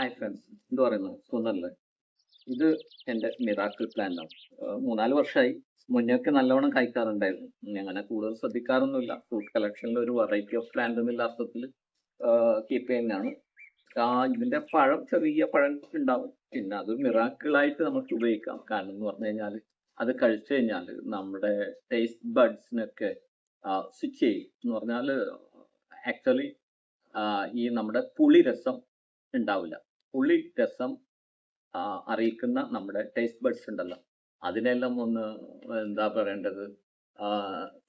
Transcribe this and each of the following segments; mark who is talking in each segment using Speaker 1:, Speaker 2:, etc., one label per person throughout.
Speaker 1: Hi friends എന്ത് പറയുന്നത്? സുന്ദരല്ലേ? ഇത് എന്റെ മിറാക്കിൾ പ്ലാന്റാണ് മൂന്നാൽ വർഷമായി മുന്നൊക്കെ നല്ലവണ്ണം കഴിക്കാറുണ്ടായിരുന്നു. അങ്ങനെ കൂടുതൽ ശ്രദ്ധിക്കാറൊന്നുമില്ല. ഫ്രൂട്ട് കളക്ഷനിൽ ഒരു വെറൈറ്റി ഓഫ് പ്ലാന്റ് എന്നുള്ള അർത്ഥത്തിൽ കീപ്പ് ചെയ്യുന്നതാണ്. ആ ഇതിന്റെ പഴം ചെറിയ പഴം ഉണ്ടാവും. പിന്നെ അത് മിറാക്കിളായിട്ട് നമുക്ക് ഉപയോഗിക്കാം. കാരണം എന്ന് പറഞ്ഞു കഴിഞ്ഞാൽ അത് കഴിച്ചു കഴിഞ്ഞാൽ നമ്മുടെ ടേസ്റ്റ് ബഡ്സിനൊക്കെ സ്വിച്ച് ചെയ്യും. എന്ന് പറഞ്ഞാൽ ആക്ച്വലി ഈ നമ്മുടെ പുളിരസം ഉണ്ടാവില്ല. പുളി രസം അറിയിക്കുന്ന നമ്മുടെ ടേസ്റ്റ് ബഡ്സ് ഉണ്ടല്ലോ. അതിനെല്ലാം ഒന്ന് എന്താ പറയേണ്ടത്?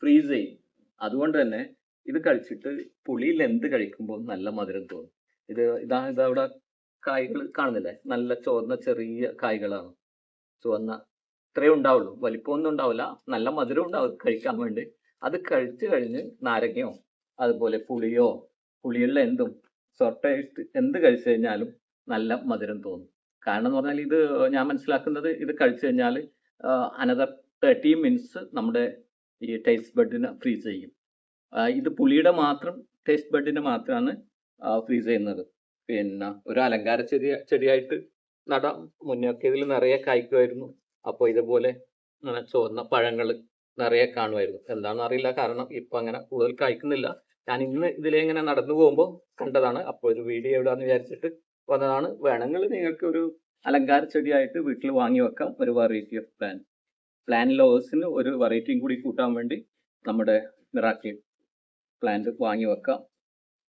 Speaker 1: ഫ്രീസ് ചെയ്യും. അതുകൊണ്ട് തന്നെ ഇത് കഴിച്ചിട്ട് പുളിയിൽ എന്ത് കഴിക്കുമ്പോൾ നല്ല മധുരം തോന്നും. ഇത് ഇതാ ഇതവിടെ കായ്കൾ കാണുന്നില്ലേ? നല്ല ചുവന്ന ചെറിയ കായ്കളാണ്. ചുവന്ന ഇത്രയേ ഉണ്ടാവുള്ളൂ. വലിപ്പമൊന്നും ഉണ്ടാവില്ല. നല്ല മധുരം ഉണ്ടാവും കഴിക്കാൻ വേണ്ടി. അത് കഴിച്ചു കഴിഞ്ഞ് നാരങ്ങയോ അതുപോലെ പുളിയോ പുളിയുള്ള എന്തും സൊട്ടയിട്ട് എന്ത് കഴിച്ചു കഴിഞ്ഞാലും നല്ല മധുരം തോന്നും. കാരണം എന്ന് പറഞ്ഞാൽ ഇത് ഞാൻ മനസ്സിലാക്കുന്നത് ഇത് കഴിച്ചു കഴിഞ്ഞാൽ അനദർ തേർട്ടി മിനിറ്റ്സ് നമ്മുടെ ഈ ടേസ്റ്റ് ബഡിനെ ഫ്രീസ് ചെയ്യും. ഇത് പുളിയുടെ മാത്രം ടേസ്റ്റ് ബഡിനെ മാത്രമാണ് ഫ്രീസ് ചെയ്യുന്നത്. പിന്നെ ഒരു അലങ്കാര ചെടി ചെടിയായിട്ട് നടാം മുന്നൊക്കെ ഇതിൽ നിറയെ കായ്ക്കുമായിരുന്നു. അപ്പോൾ ഇതുപോലെ ചുവന്ന പഴങ്ങൾ നിറയെ കാണുമായിരുന്നു. എന്താണെന്ന് അറിയില്ല. കാരണം ഇപ്പം അങ്ങനെ കൂടുതൽ കായ്ക്കുന്നില്ല. ഞാൻ ഇന്ന് ഇതിലെ ഇങ്ങനെ നടന്നു പോകുമ്പോൾ കണ്ടതാണ്. അപ്പോൾ ഒരു വീഡിയോ എവിടെയാന്ന് വിചാരിച്ചിട്ട് വന്നതാണ് വേണമെങ്കിൽ നിങ്ങൾക്ക് ഒരു അലങ്കാര ചെടിയായിട്ട് വീട്ടിൽ വാങ്ങി വെക്കാം ഒരു വെറൈറ്റി ഓഫ് പ്ലാൻ പ്ലാൻ ലോവേഴ്സിന് ഒരു വെറൈറ്റിയും കൂടി കൂട്ടാൻ വേണ്ടി നമ്മുടെ മിറാക്കിൾ പ്ലാന്റ് വാങ്ങി വെക്കാം.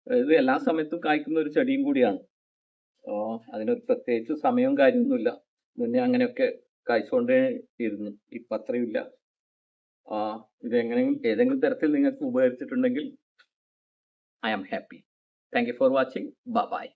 Speaker 1: ഇത് എല്ലാ സമയത്തും കായ്ക്കുന്ന ഒരു ചെടിയും കൂടിയാണ്. അതിനൊരു പ്രത്യേകിച്ച് സമയവും കാര്യമൊന്നുമില്ല. മുന്നേ അങ്ങനെയൊക്കെ കായ്ച്ചുകൊണ്ടേ ഇരുന്നു. ഇപ്പം ഇത് എങ്ങനെയെങ്കിലും ഏതെങ്കിലും തരത്തിൽ നിങ്ങൾക്ക് ഉപകരിച്ചിട്ടുണ്ടെങ്കിൽ I am happy thank you for watching bye